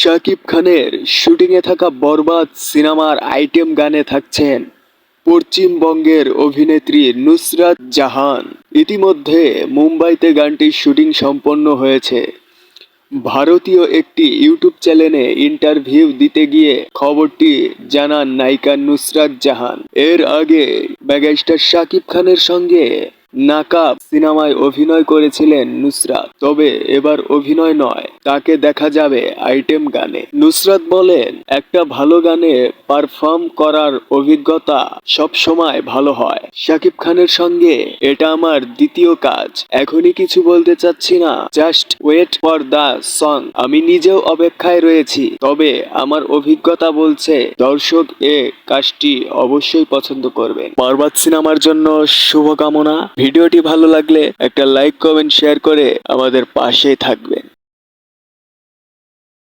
শাকিব খানের শুটিংয়ে থাকা বরবাদ সিনেমার আইটেম গানে থাকছেন পশ্চিমবঙ্গের অভিনেত্রী নুসরাত জাহান। ইতিমধ্যে মুম্বাইতে গানটির শুটিং সম্পন্ন হয়েছে। ভারতীয় একটি ইউটিউব চ্যানেলে ইন্টারভিউ দিতে গিয়ে খবরটি জানান নায়িকা নুসরাত জাহান। এর আগে মেগাস্টার শাকিব খানের সঙ্গে নাকাব সিনেমায় অভিনয় করেছিলেন নুসরাত। তবে এবার অভিনয় নয়, তাকে দেখা যাবে আইটেম গানে। নুসরাত বলেন, একটা ভালো গানে পারফর্ম করার অভিজ্ঞতা সব সময় ভালো হয়। শাকিব খানের সঙ্গে এটা আমার দ্বিতীয় কাজ। এখনই কিছু বলতে চাচ্ছি না। Just wait for the song. আমি নিজেও অপেক্ষায় রয়েছি, তবে আমার অভিজ্ঞতা বলছে দর্শক এ কাজটি অবশ্যই পছন্দ করবেন। বরবাদ সিনেমার জন্য শুভকামনা। ভিডিওটি ভালো লাগলে একটা লাইক কমেন্ট শেয়ার করে আমাদের পাশেই থাকবেন